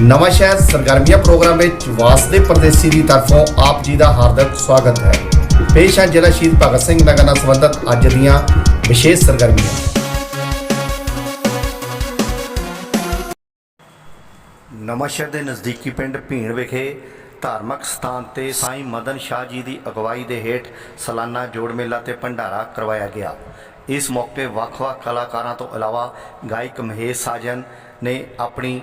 ਨਵਾਂ ਸ਼ਹਿਰ ਸਰਗਰਮੀਆਂ ਪ੍ਰੋਗਰਾਮ ਵਿੱਚ ਵਾਸਦੇ ਪਰਦੇਸੀ ਦੀ ਤਰਫੋਂ ਆਪ ਜੀ ਦਾ ਹਾਰਦਿਕ ਸਵਾਗਤ ਹੈ। ਪੇਸ਼ ਹੈ ਜ਼ਿਲ੍ਹਾ ਸ਼ਹੀਦ ਭਗਤ ਸਿੰਘ ਨਗਰ ਨਾਲ ਸੰਬੰਧਿਤ ਅੱਜ ਦੀਆਂ ਵਿਸ਼ੇਸ਼ ਸਰਗਰਮੀਆਂ। ਨਵਾਂਸ਼ਹਿਰ ਦੇ ਨਜ਼ਦੀਕੀ ਪਿੰਡ ਭੀਣ ਵਿਖੇ ਧਾਰਮਿਕ ਸਥਾਨ ਤੇ ਸਾਈਂ ਮਦਨ ਸ਼ਾਹ ਜੀ ਦੀ ਅਗਵਾਈ ਦੇ ਹੇਠ ਸਾਲਾਨਾ ਜੋੜ ਮੇਲਾ ਤੇ ਭੰਡਾਰਾ ਕਰਵਾਇਆ ਗਿਆ। ਇਸ ਮੌਕੇ ਵੱਖ-ਵੱਖ ਕਲਾਕਾਰਾਂ ਤੋਂ ਇਲਾਵਾ ਗਾਇਕ ਮਹੇਸ਼ ਸਾਜਨ ਨੇ ਆਪਣੀ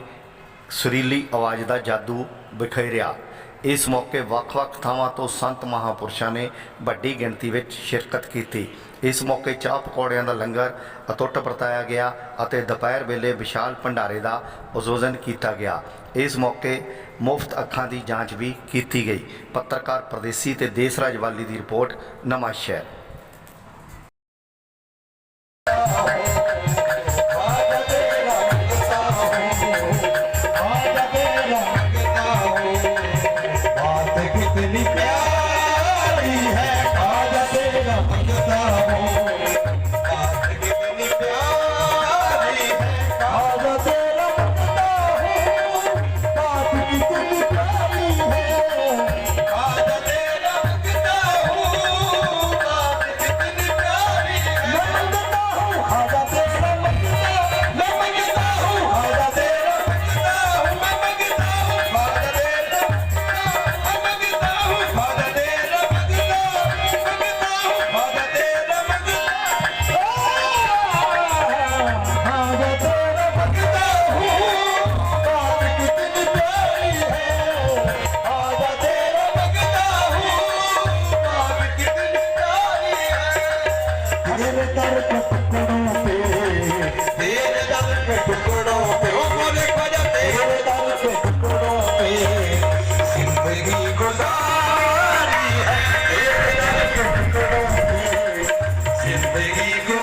ਸੁਰੀਲੀ ਆਵਾਜ਼ ਦਾ ਜਾਦੂ ਬਿਖੇਰਿਆ ਇਸ ਮੌਕੇ ਵੱਖ-ਵੱਖ ਥਾਵਾਂ ਤੋਂ ਸੰਤ ਮਹਾਪੁਰਸ਼ਾਂ ਨੇ ਵੱਡੀ ਗਿਣਤੀ ਵਿੱਚ ਸ਼ਿਰਕਤ ਕੀਤੀ। ਇਸ ਮੌਕੇ ਚਾਹ ਪਕੌੜਿਆਂ ਦਾ ਲੰਗਰ ਅਤੁੱਟ ਵਰਤਾਇਆ ਗਿਆ ਅਤੇ ਦੁਪਹਿਰ ਵੇਲੇ ਵਿਸ਼ਾਲ ਭੰਡਾਰੇ ਦਾ ਆਯੋਜਨ ਕੀਤਾ ਗਿਆ। ਇਸ ਮੌਕੇ ਮੁਫਤ ਅੱਖਾਂ ਦੀ ਜਾਂਚ ਵੀ ਕੀਤੀ ਗਈ। ਪੱਤਰਕਾਰ ਪ੍ਰਦੇਸੀ ਤੇ ਦੇਸਰਾਜ ਵਾਲੀ ਦੀ ਰਿਪੋਰਟ ਨਵਾਂ ਸ਼ਹਿਰ प्यारी Baby.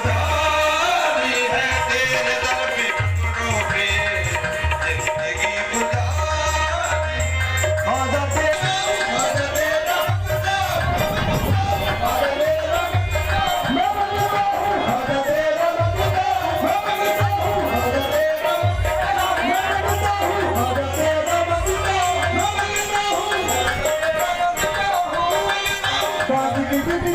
है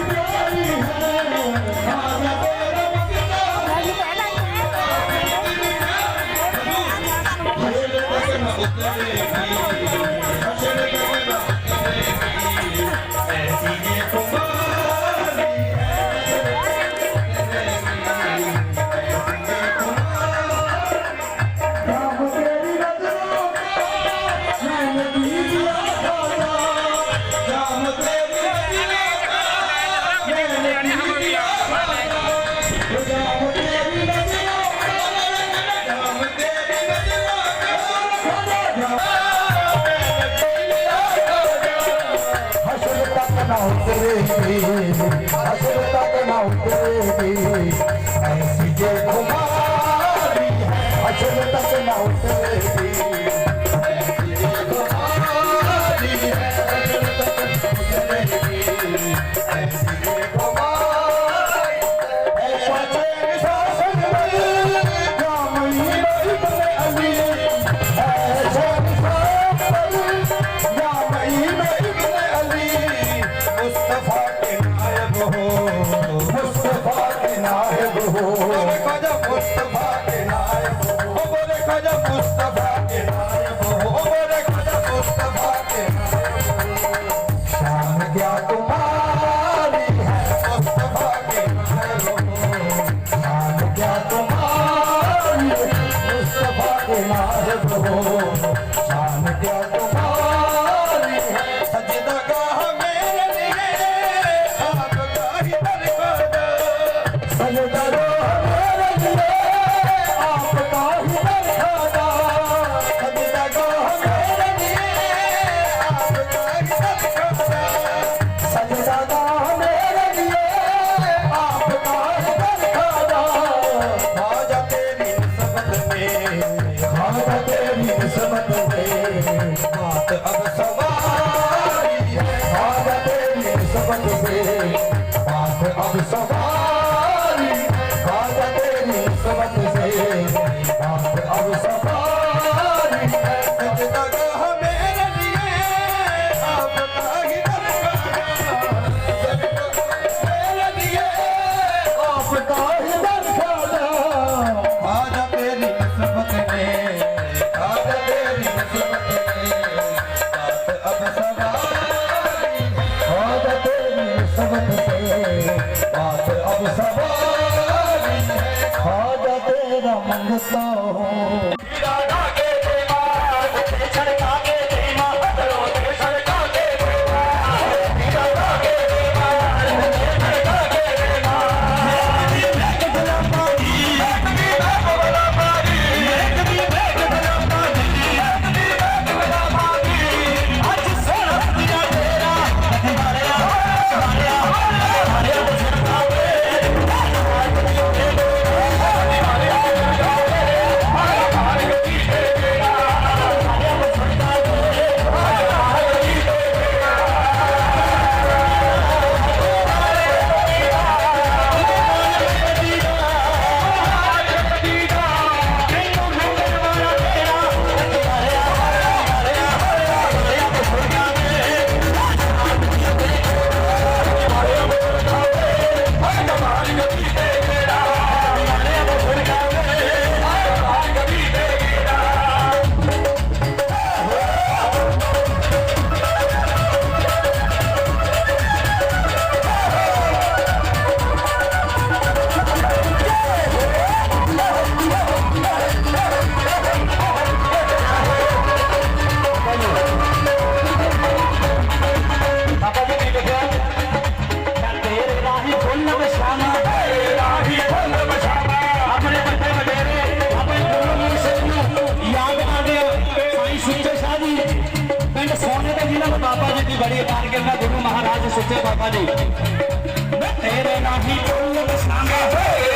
हो मुस्तफा के नायब हो बोले ख्वाजा मुस्तफा Somebody 내가 망했어. बड़ी दान करना गुरु महाराज सच्चे बाबा जी। तेरे ना ही बोल सामने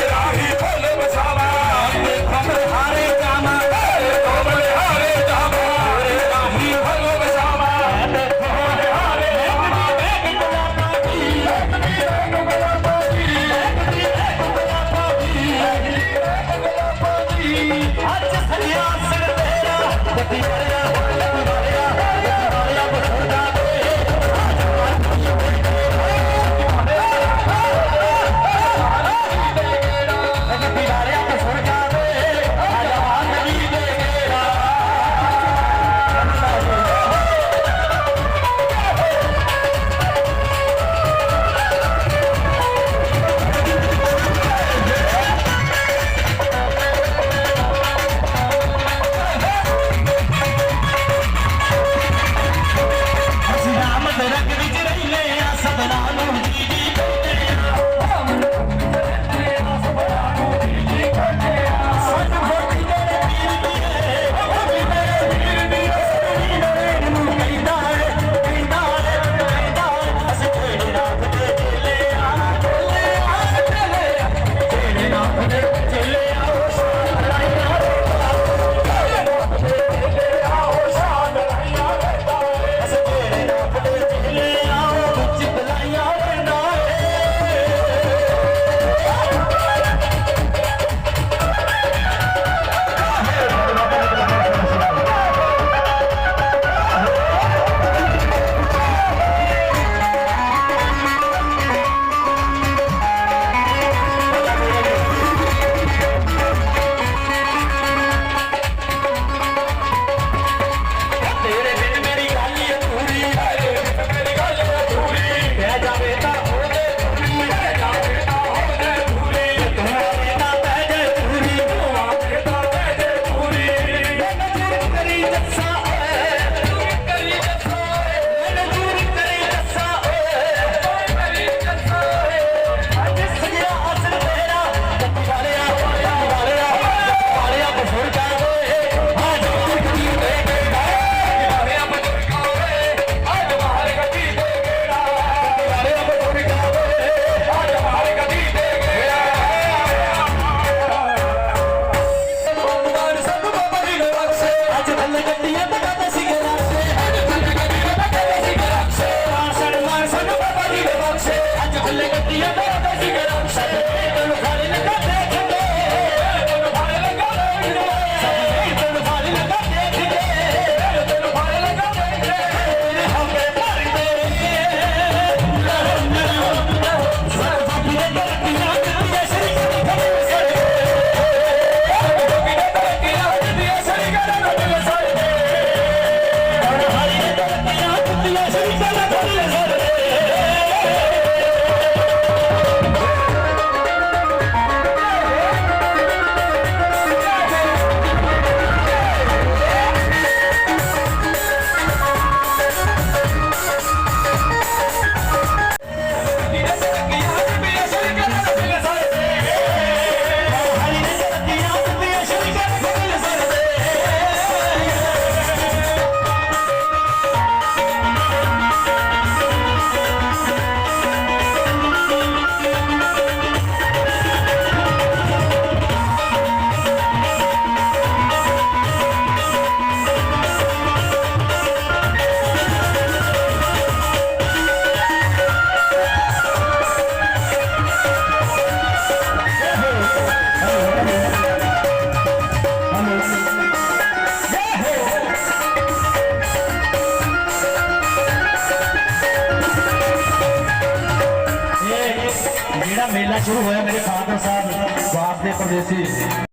ਮੇਲਾ ਸ਼ੁਰੂ ਹੋਇਆ ਮੇਰੇ ਫਾਦਰ ਸਾਹਿਬ ਵਾਸਦੇ ਪਰਦੇਸੀ।